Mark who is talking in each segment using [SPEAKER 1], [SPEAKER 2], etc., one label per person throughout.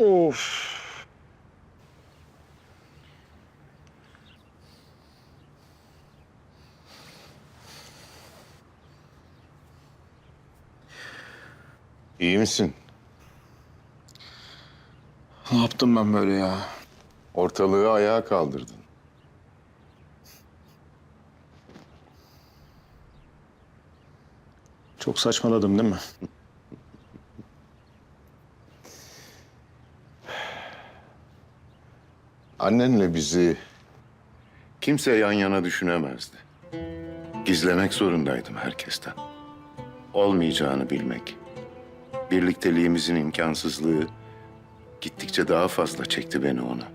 [SPEAKER 1] Of.
[SPEAKER 2] İyi misin?
[SPEAKER 1] Ne yaptım ben böyle ya?
[SPEAKER 2] Ortalığı ayağa kaldırdın.
[SPEAKER 1] Çok saçmaladım değil mi?
[SPEAKER 2] Annenle bizi kimse yan yana düşünemezdi. Gizlemek zorundaydım herkesten. Olmayacağını bilmek. Birlikteliğimizin imkansızlığı gittikçe daha fazla çekti beni ona.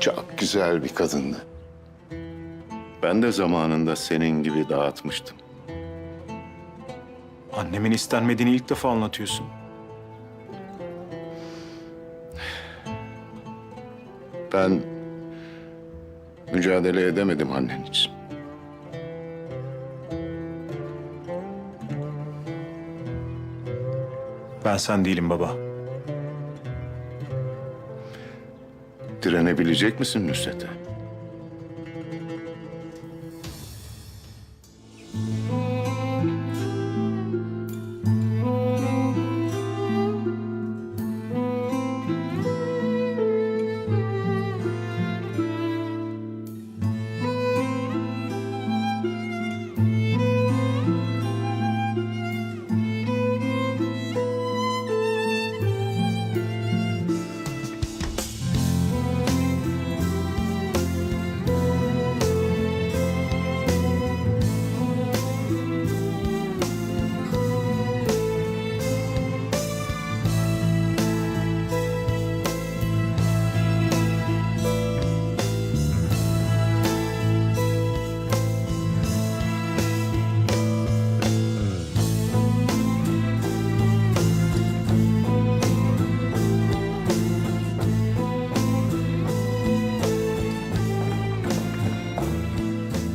[SPEAKER 2] Çok güzel bir kadındı. Ben de zamanında senin gibi dağıtmıştım.
[SPEAKER 1] Annemin istenmediğini ilk defa anlatıyorsun.
[SPEAKER 2] Ben mücadele edemedim annen için.
[SPEAKER 1] Ben sen değilim baba.
[SPEAKER 2] Direnebilecek misin Nusret'e?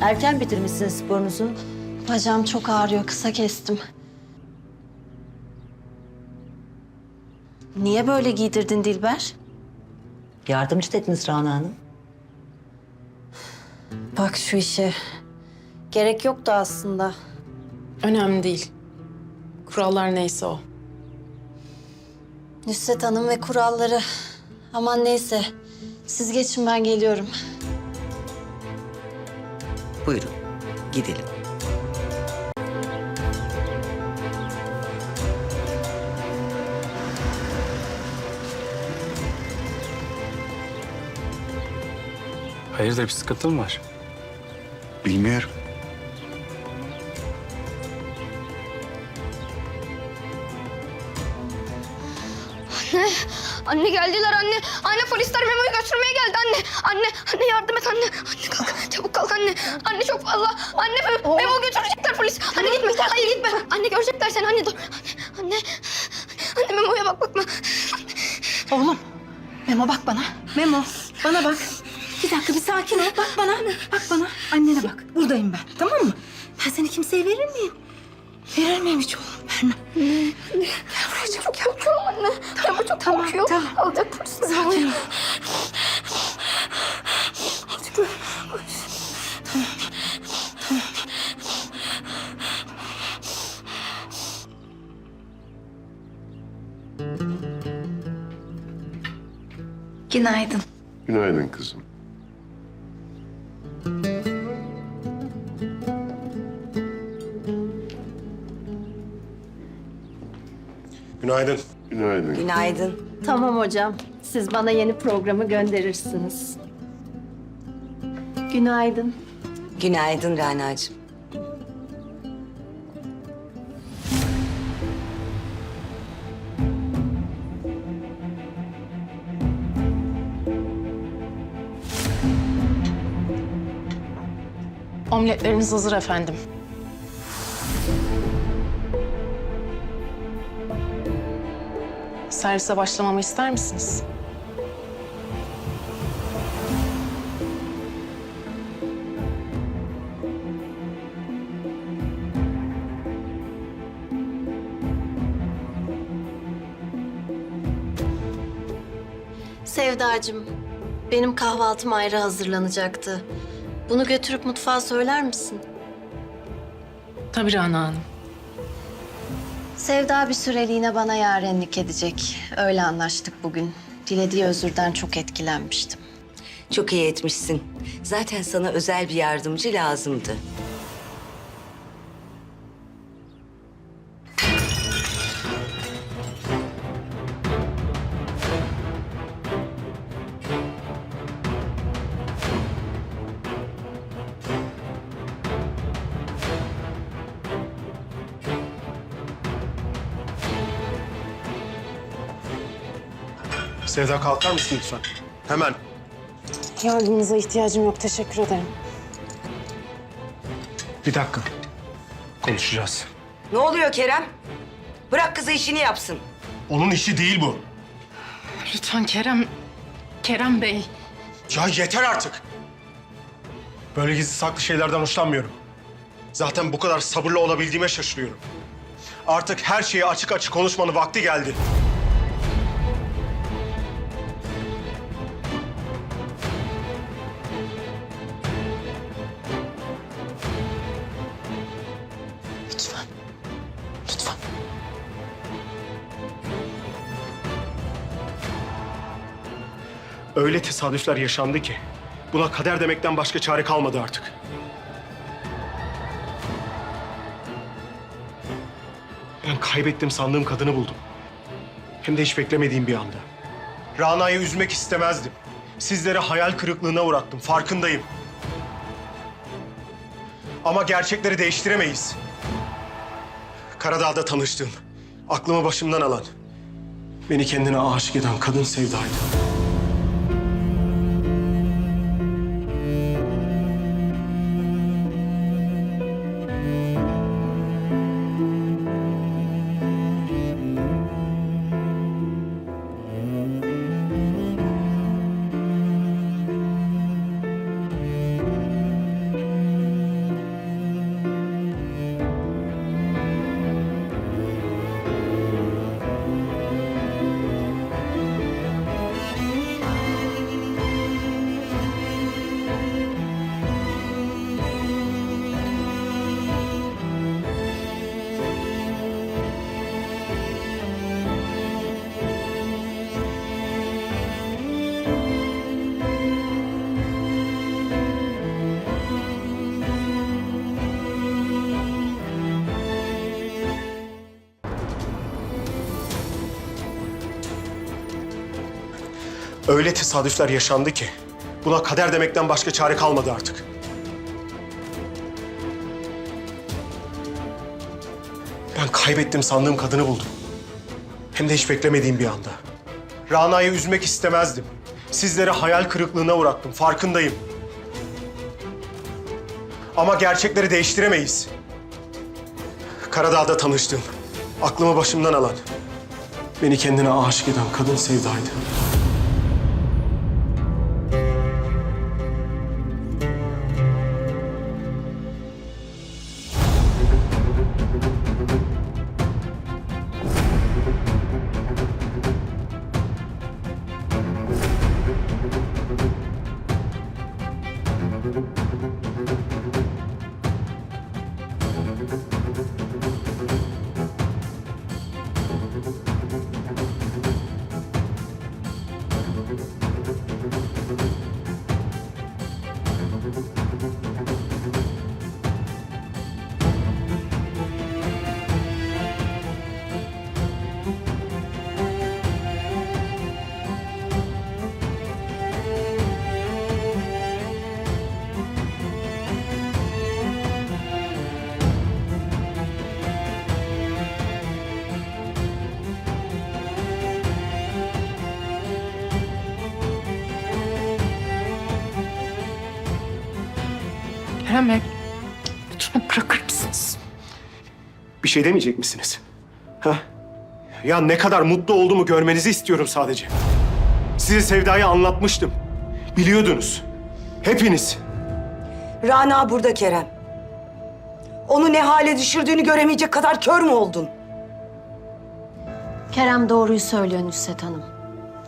[SPEAKER 3] Erken bitirmişsiniz sporunuzu.
[SPEAKER 4] Bacağım çok ağrıyor, kısa kestim. Niye böyle giydirdin Dilber?
[SPEAKER 3] Yardımcı dediniz Rana Hanım.
[SPEAKER 4] Bak şu işe. Gerek yoktu aslında.
[SPEAKER 5] Önemli değil. Kurallar neyse o.
[SPEAKER 4] Nusret Hanım ve kuralları. Aman neyse. Siz geçin ben geliyorum.
[SPEAKER 3] Buyurun gidelim.
[SPEAKER 6] Hayırdır bir sıkıntı mı var?
[SPEAKER 2] Bilmiyorum.
[SPEAKER 7] Anne geldiler anne. Anne polisler Memo'yu götürmeye geldi anne. Anne, anne yardım et anne. Anne kalk, çabuk kalk anne. Anne çok fazla. Anne Memo, Memo götürecekler polis. Anne gitme, hayır gitme. Anne görecekler seni anne dur. Anne, anne, anne Memo'ya bak bakma.
[SPEAKER 4] Oğlum. Memo bak bana. Memo bana bak. Bir dakika bir sakin ol. Bak bana. Bak bana. Annene bak. Buradayım ben. Tamam mı? Ben seni kimseye verir miyim? Verir miyim hiç oğlum? Vermem.
[SPEAKER 7] Gel buraya çabuk çok korkuyorum anne. Memo çok
[SPEAKER 4] tamam,
[SPEAKER 7] korkuyor.
[SPEAKER 4] tamam.
[SPEAKER 7] Alacak polis.
[SPEAKER 4] Sakin ol. Günaydın.
[SPEAKER 2] Günaydın kızım.
[SPEAKER 8] Günaydın.
[SPEAKER 2] Günaydın.
[SPEAKER 3] Günaydın.
[SPEAKER 4] Tamam hocam. Siz bana yeni programı gönderirsiniz. Günaydın.
[SPEAKER 3] Günaydın Rana'cığım.
[SPEAKER 5] Omletleriniz hazır efendim. servise başlamamı ister misiniz?
[SPEAKER 4] Sevdacığım, benim kahvaltım ayrı hazırlanacaktı. Bunu götürüp mutfağa söyler misin?
[SPEAKER 9] Tabii Rana Hanım.
[SPEAKER 4] Sevda bir süreliğine bana yarenlik edecek. Öyle anlaştık bugün. Dilediği özürden çok etkilenmiştim.
[SPEAKER 10] Çok iyi etmişsin. Zaten sana özel bir yardımcı lazımdı.
[SPEAKER 1] Sevda kalkar mısın lütfen? Hemen.
[SPEAKER 9] Yardımınıza ihtiyacım yok. Teşekkür ederim.
[SPEAKER 11] Bir dakika. Konuşacağız.
[SPEAKER 10] Ne oluyor Kerem? Bırak kızı işini yapsın.
[SPEAKER 1] Onun işi değil bu.
[SPEAKER 9] Lütfen Kerem... Kerem Bey.
[SPEAKER 1] Ya yeter artık. Böyle gizli saklı şeylerden hoşlanmıyorum. Zaten bu kadar sabırlı olabildiğime şaşırıyorum. Artık her şeyi açık açık konuşmanın vakti geldi. Öyle tesadüfler yaşandı ki buna kader demekten başka çare kalmadı artık. Ben kaybettim sandığım kadını buldum. Hem de hiç beklemediğim bir anda. Rana'yı üzmek istemezdim. Sizleri hayal kırıklığına uğrattım, farkındayım. Ama gerçekleri değiştiremeyiz. Karadağ'da tanıştığım, aklımı başımdan alan, beni kendine aşık eden kadın Sevda'ydı. Öyle tesadüfler yaşandı ki buna kader demekten başka çare kalmadı artık. Ben kaybettim sandığım kadını buldum. Hem de hiç beklemediğim bir anda. Rana'yı üzmek istemezdim. Sizleri hayal kırıklığına uğrattım, farkındayım. Ama gerçekleri değiştiremeyiz. Karadağ'da tanıştım. Aklımı başımdan alan, beni kendine aşık eden kadın Sevda'ydı.
[SPEAKER 9] Kerem Bey. Lütfen bırakır mısınız?
[SPEAKER 1] Bir şey demeyecek misiniz? Ha? Ya ne kadar mutlu olduğumu görmenizi istiyorum sadece. Size Sevda'yı anlatmıştım. Biliyordunuz. Hepiniz.
[SPEAKER 10] Rana burada Kerem. Onu ne hale düşürdüğünü göremeyecek kadar kör mü oldun?
[SPEAKER 4] Kerem doğruyu söylüyor Nusret Hanım.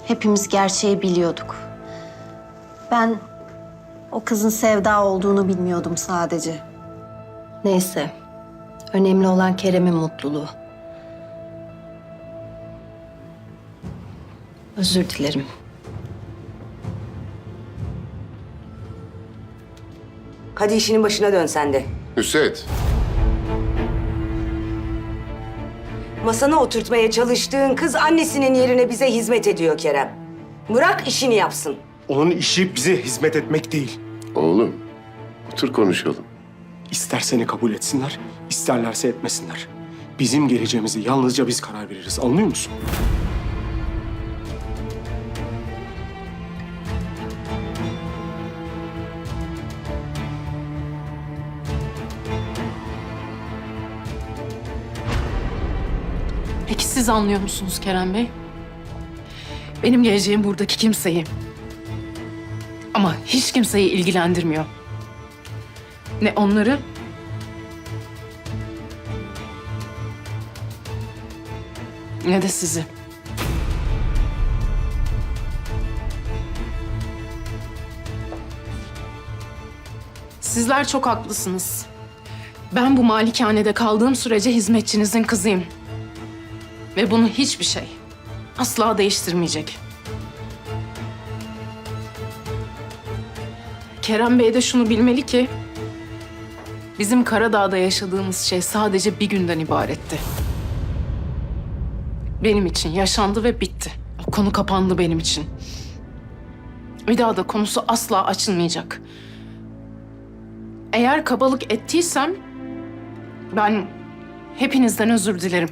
[SPEAKER 4] Hepimiz gerçeği biliyorduk. Ben o kızın Sevda olduğunu bilmiyordum sadece. Neyse. Önemli olan Kerem'in mutluluğu. Özür dilerim.
[SPEAKER 10] Hadi işinin başına dön sen de.
[SPEAKER 2] Nusret.
[SPEAKER 10] Masana oturtmaya çalıştığın kız annesinin yerine bize hizmet ediyor Kerem. Bırak işini yapsın.
[SPEAKER 1] Onun işi bize hizmet etmek değil.
[SPEAKER 2] Oğlum, otur konuşalım.
[SPEAKER 1] İster seni kabul etsinler, isterlerse etmesinler. Bizim geleceğimizi yalnızca biz karar veririz. Anlıyor musun?
[SPEAKER 5] Peki siz anlıyor musunuz Kerem Bey? Benim geleceğim buradaki kimseyi. Ama hiç kimseyi ilgilendirmiyor. Ne onları... Ne de sizi. Sizler çok haklısınız. Ben bu malikanede kaldığım sürece hizmetçinizin kızıyım. Ve bunu hiçbir şey asla değiştirmeyecek. Kerem Bey de şunu bilmeli ki... ...bizim Karadağ'da yaşadığımız şey sadece bir günden ibaretti. Benim için yaşandı ve bitti. O konu kapandı benim için. Bir daha da konusu asla açılmayacak. Eğer kabalık ettiysem... ...ben hepinizden özür dilerim.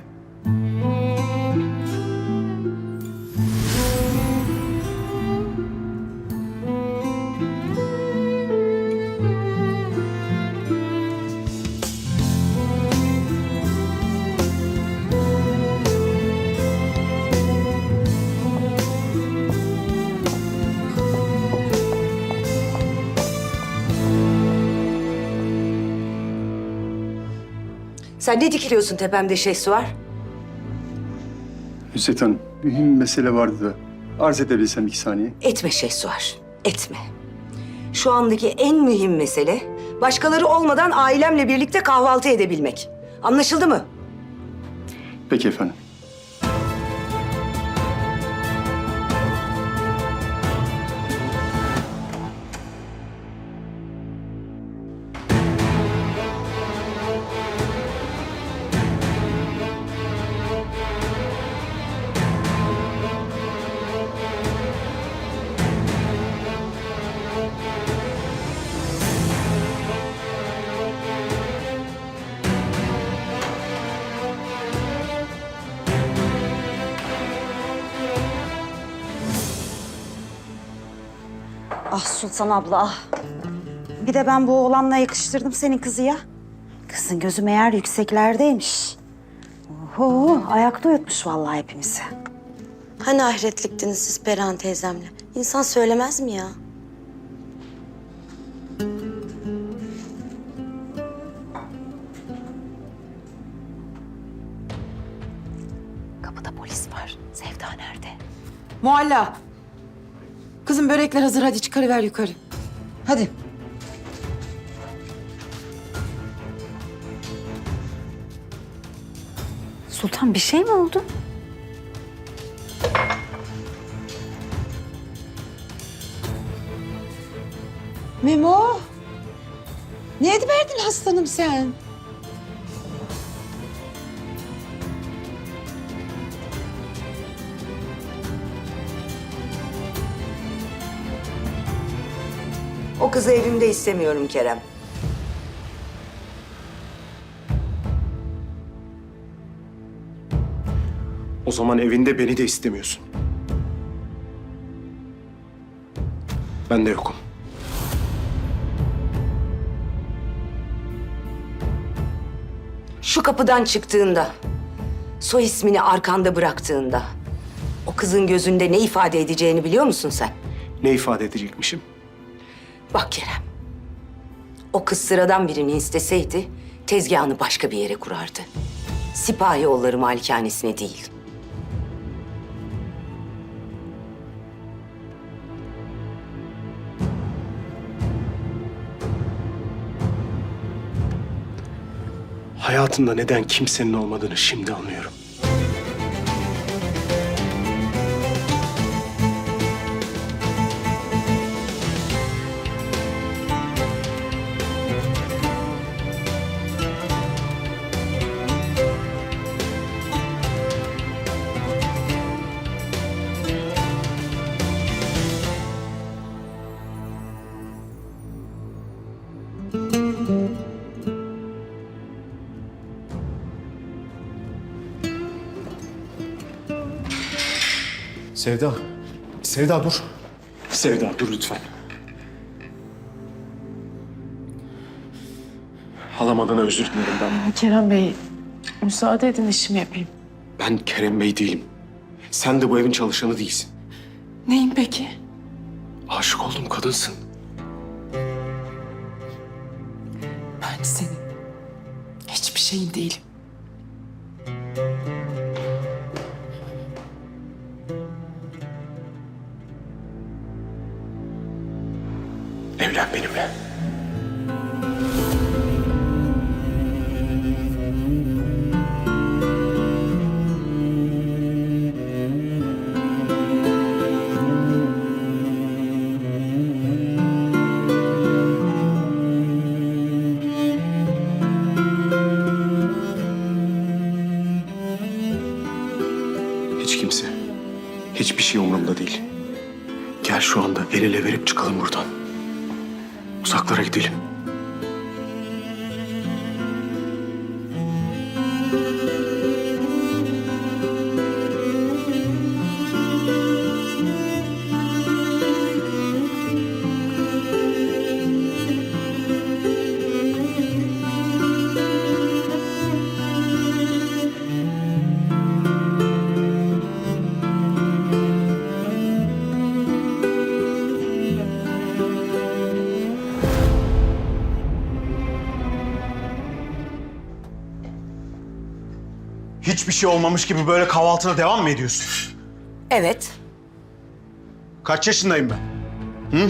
[SPEAKER 10] Sen ne dikiliyorsun tepemde Şehsuvar?
[SPEAKER 12] Hüsret Hanım, mühim mesele vardı da arz edebilsem iki saniye.
[SPEAKER 10] Etme Şehsuvar, etme. Şu andaki en mühim mesele başkaları olmadan ailemle birlikte kahvaltı edebilmek. Anlaşıldı mı?
[SPEAKER 12] Peki efendim.
[SPEAKER 13] Sultan abla ah. Bir de ben bu oğlanla yakıştırdım senin kızı ya. Kızın gözü meğer yükseklerdeymiş. Oho ayakta uyutmuş vallahi hepimizi.
[SPEAKER 10] Hani ahiretliktiniz siz Perihan teyzemle? İnsan söylemez mi ya?
[SPEAKER 13] Kapıda polis var. Sevda nerede?
[SPEAKER 14] Mualla. Kızım börekler hazır hadi çıkarıver yukarı. Hadi.
[SPEAKER 13] Sultan bir şey mi oldu?
[SPEAKER 14] Memo. Ne ediverdin hastanım sen?
[SPEAKER 10] Kızı evimde istemiyorum Kerem.
[SPEAKER 1] O zaman evinde beni de istemiyorsun. Ben de yokum.
[SPEAKER 10] Şu kapıdan çıktığında, soy ismini arkanda bıraktığında... ...o kızın gözünde ne ifade edeceğini biliyor musun sen?
[SPEAKER 1] Ne ifade edecekmişim?
[SPEAKER 10] Bak Kerem. O kız sıradan birini isteseydi tezgahını başka bir yere kurardı. Sipahi yolları malikanesine değil.
[SPEAKER 15] Hayatımda neden kimsenin olmadığını şimdi anlıyorum. Sevda. Sevda dur. Sevda dur lütfen. Halam adına özür dilerim ben.
[SPEAKER 5] Kerem Bey, müsaade edin işimi yapayım.
[SPEAKER 15] Ben Kerem Bey değilim. Sen de bu evin çalışanı değilsin.
[SPEAKER 5] Neyim peki?
[SPEAKER 15] Aşık olduğum kadınsın.
[SPEAKER 5] Ben senin hiçbir şeyin değilim.
[SPEAKER 15] El ele verip çıkalım buradan. Uzaklara gidelim.
[SPEAKER 1] Hiçbir şey olmamış gibi böyle kahvaltına devam mı ediyorsun?
[SPEAKER 10] Evet.
[SPEAKER 1] Kaç yaşındayım ben? Hı?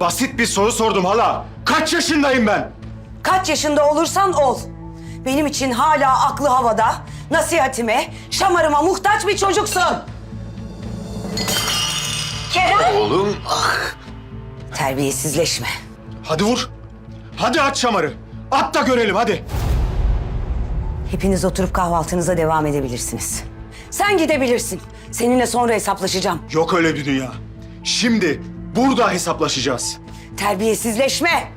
[SPEAKER 1] Basit bir soru sordum hala. Kaç yaşındayım ben?
[SPEAKER 10] Kaç yaşında olursan ol. Benim için hala aklı havada, nasihatime, şamarıma muhtaç bir çocuksun. Kerem!
[SPEAKER 2] Oğlum
[SPEAKER 10] Terbiyesizleşme.
[SPEAKER 1] Hadi vur. Hadi at şamarı. At da görelim hadi.
[SPEAKER 10] Hepiniz oturup kahvaltınıza devam edebilirsiniz. Sen gidebilirsin. Seninle sonra hesaplaşacağım.
[SPEAKER 1] Yok öyle bir dünya. Şimdi burada hesaplaşacağız.
[SPEAKER 10] Terbiyesizleşme.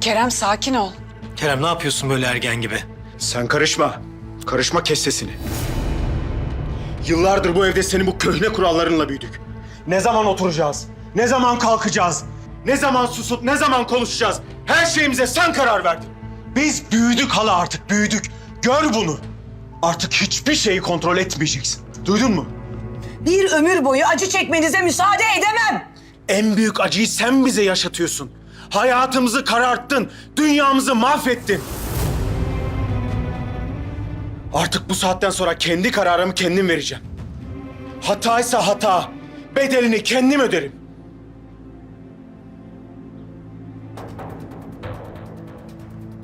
[SPEAKER 5] Kerem sakin ol.
[SPEAKER 1] Kerem ne yapıyorsun böyle ergen gibi? Sen karışma. Karışma kes sesini. Yıllardır bu evde senin bu köhne kurallarınla büyüdük. Ne zaman oturacağız? Ne zaman kalkacağız? Ne zaman susup ne zaman konuşacağız? Her şeyimize sen karar verdin. Biz büyüdük hala artık büyüdük. Gör bunu. Artık hiçbir şeyi kontrol etmeyeceksin. Duydun mu?
[SPEAKER 10] Bir ömür boyu acı çekmenize müsaade edemem.
[SPEAKER 1] En büyük acıyı sen bize yaşatıyorsun. Hayatımızı kararttın, dünyamızı mahvettin. Artık bu saatten sonra kendi kararımı kendim vereceğim. Hataysa hata, bedelini kendim öderim.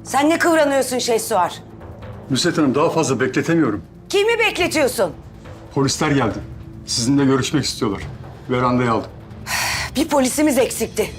[SPEAKER 10] Sen ne kıvranıyorsun Şehsuar?
[SPEAKER 12] Nusret Hanım daha fazla bekletemiyorum.
[SPEAKER 10] Kimi bekletiyorsun?
[SPEAKER 12] Polisler geldi. Sizinle görüşmek istiyorlar. Verandaya aldım.
[SPEAKER 10] Bir polisimiz eksikti.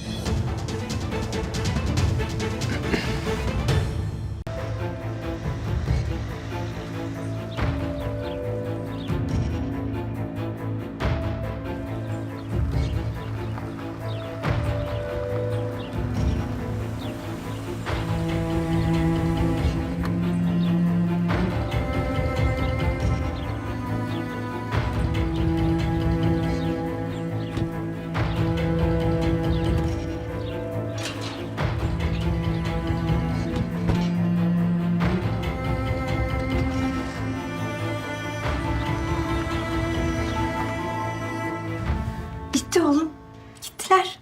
[SPEAKER 14] Gittiler.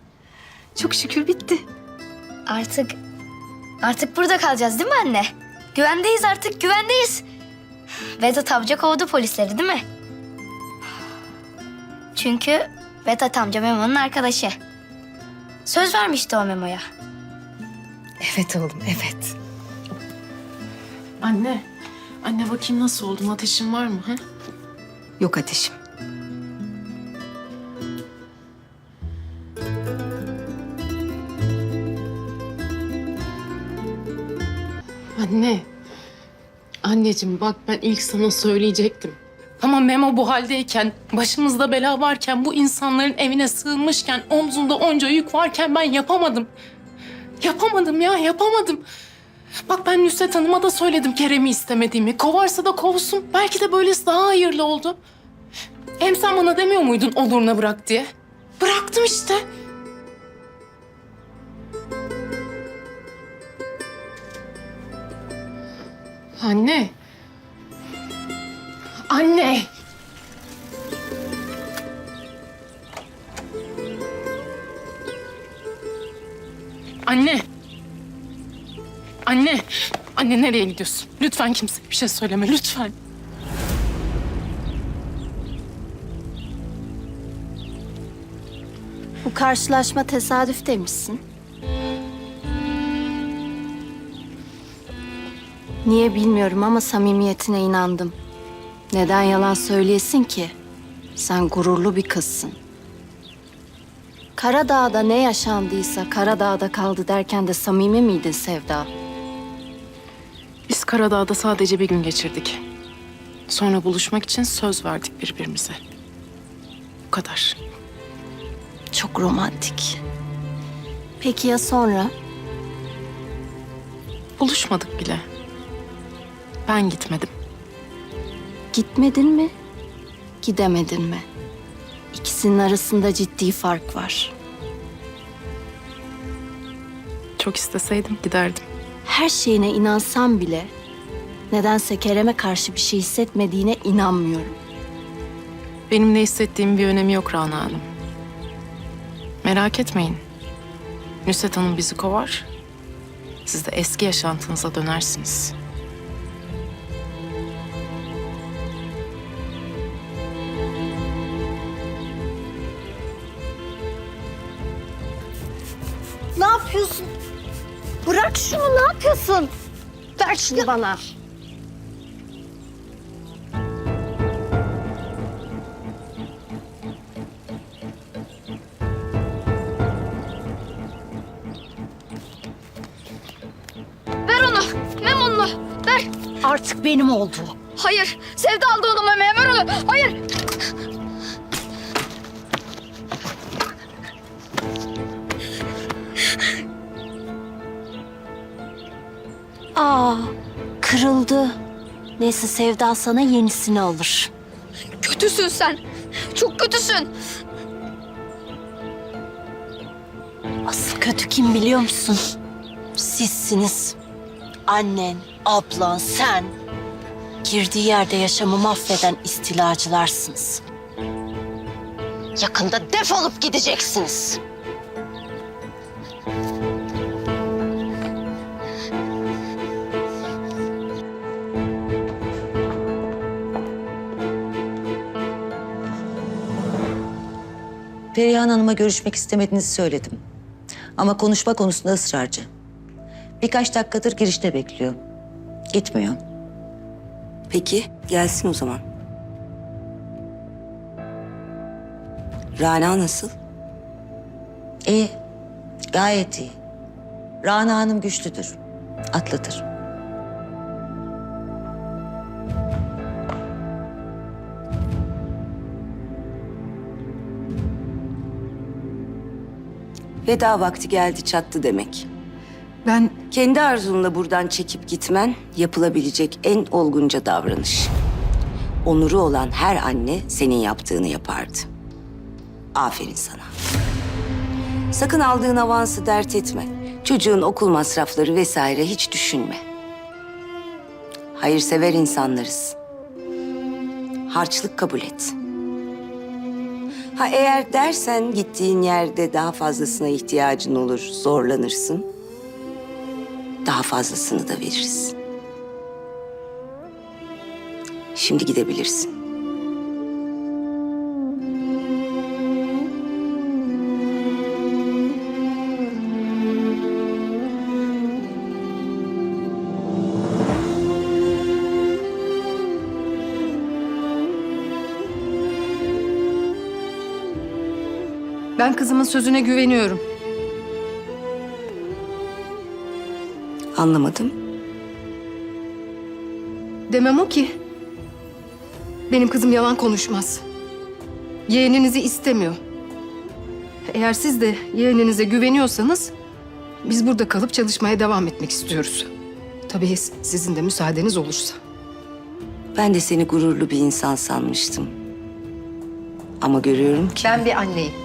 [SPEAKER 14] Çok şükür bitti.
[SPEAKER 16] Artık artık burada kalacağız değil mi anne? Güvendeyiz artık güvendeyiz. Vedat amca kovdu polisleri değil mi? Çünkü
[SPEAKER 7] Vedat amca Memo'nun arkadaşı. Söz vermişti o Memo'ya.
[SPEAKER 10] Evet oğlum, evet.
[SPEAKER 5] Anne, anne bakayım nasıl oldun? Ateşin var mı? He?
[SPEAKER 10] Yok ateşim.
[SPEAKER 5] Anne. Anneciğim bak ben ilk sana söyleyecektim. Tamam Memo bu haldeyken, başımızda bela varken, bu insanların evine sığınmışken, omzunda onca yük varken ben yapamadım. Yapamadım ya, yapamadım. Bak ben Nusret Hanım'a da söyledim Kerem'i istemediğimi. Kovarsa da kovsun. Belki de böylesi daha hayırlı oldu. Hem sen bana demiyor muydun oluruna bırak diye? Bıraktım işte. Anne. Anne. Anne. Anne. Anne nereye gidiyorsun? Lütfen kimse bir şey söyleme lütfen.
[SPEAKER 4] Bu karşılaşma tesadüf demişsin. Niye bilmiyorum ama samimiyetine inandım. Neden yalan söyleyesin ki? Sen gururlu bir kızsın. Karadağ'da ne yaşandıysa Karadağ'da kaldı derken de samimi miydin Sevda?
[SPEAKER 5] Biz Karadağ'da sadece bir gün geçirdik. Sonra buluşmak için söz verdik birbirimize. Bu kadar.
[SPEAKER 4] Çok romantik. Peki ya sonra?
[SPEAKER 5] Buluşmadık bile. Ben gitmedim.
[SPEAKER 4] Gitmedin mi? Gidemedin mi? İkisinin arasında ciddi fark var.
[SPEAKER 5] Çok isteseydim giderdim.
[SPEAKER 4] Her şeyine inansam bile nedense Kerem'e karşı bir şey hissetmediğine inanmıyorum.
[SPEAKER 5] Benim ne hissettiğim bir önemi yok Rana Hanım. Merak etmeyin. Nusret Hanım bizi kovar. Siz de eski yaşantınıza dönersiniz.
[SPEAKER 4] Şunu ne yapıyorsun? Ver şunu bana.
[SPEAKER 7] Ver onu. Memo'nu. Ver.
[SPEAKER 4] Artık benim oldu.
[SPEAKER 7] Hayır. Sevda aldı onu Memo'ya. Ver onu. Hayır.
[SPEAKER 4] Kırıldı. Neyse Sevda sana yenisini alır.
[SPEAKER 7] Kötüsün sen. Çok kötüsün.
[SPEAKER 4] Asıl kötü kim biliyor musun? Sizsiniz. Annen, ablan, sen. Girdiği yerde yaşamı mahveden istilacılarsınız. Yakında defolup gideceksiniz.
[SPEAKER 3] Perihan Hanım'a görüşmek istemediğinizi söyledim. Ama konuşma konusunda ısrarcı. Birkaç dakikadır girişte bekliyor. Gitmiyor.
[SPEAKER 10] Peki, gelsin o zaman. Rana nasıl?
[SPEAKER 3] İyi. Gayet iyi. Rana Hanım güçlüdür. Atlatır.
[SPEAKER 10] Veda vakti geldi çattı demek.
[SPEAKER 14] Ben
[SPEAKER 10] Kendi arzunla buradan çekip gitmen yapılabilecek en olgunca davranış. Onuru olan her anne senin yaptığını yapardı. Aferin sana. Sakın aldığın avansı dert etme. Çocuğun okul masrafları vesaire hiç düşünme. Hayırsever insanlarız. Harçlık kabul et. Ha eğer dersen gittiğin yerde daha fazlasına ihtiyacın olur, zorlanırsın daha fazlasını da veririz. Şimdi gidebilirsin.
[SPEAKER 14] Ben kızımın sözüne güveniyorum.
[SPEAKER 10] Anlamadım.
[SPEAKER 14] Demem o ki. Benim kızım yalan konuşmaz. Yeğeninizi istemiyor. Eğer siz de yeğeninize güveniyorsanız biz burada kalıp çalışmaya devam etmek istiyoruz. Tabii sizin de müsaadeniz olursa.
[SPEAKER 10] Ben de seni gururlu bir insan sanmıştım. Ama görüyorum ki
[SPEAKER 14] Ben bir anneyim.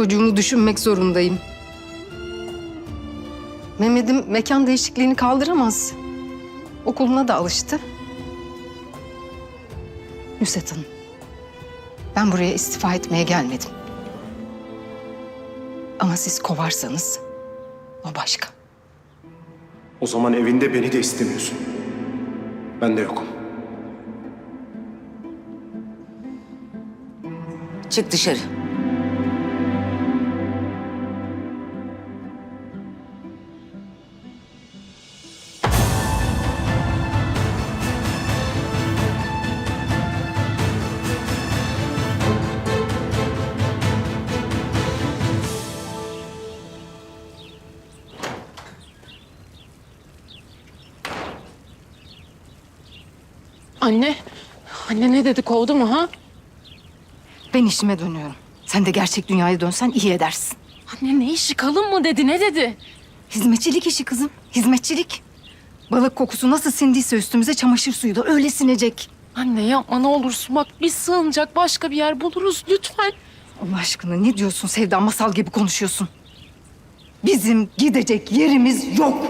[SPEAKER 14] Çocuğumu düşünmek zorundayım. Mehmet'im mekan değişikliğini kaldıramaz. Okuluna da alıştı. Nusret Hanım, ben buraya istifa etmeye gelmedim. Ama siz kovarsanız o başka.
[SPEAKER 1] O zaman evinde beni de istemiyorsun. Ben de yokum.
[SPEAKER 10] çık dışarı.
[SPEAKER 5] Anne, anne ne dedi kovdu mu ha?
[SPEAKER 14] Ben işime dönüyorum. Sen de gerçek dünyaya dönsen iyi edersin.
[SPEAKER 5] Anne ne işi kalın mı dedi ne dedi?
[SPEAKER 14] Hizmetçilik işi kızım, hizmetçilik. Balık kokusu nasıl sindiyse üstümüze çamaşır suyu da öyle sinecek.
[SPEAKER 5] Anne yapma ne olursun bak biz sığınacak başka bir yer buluruz lütfen.
[SPEAKER 14] Allah aşkına ne diyorsun Sevda? Masal gibi konuşuyorsun. Bizim gidecek yerimiz yok.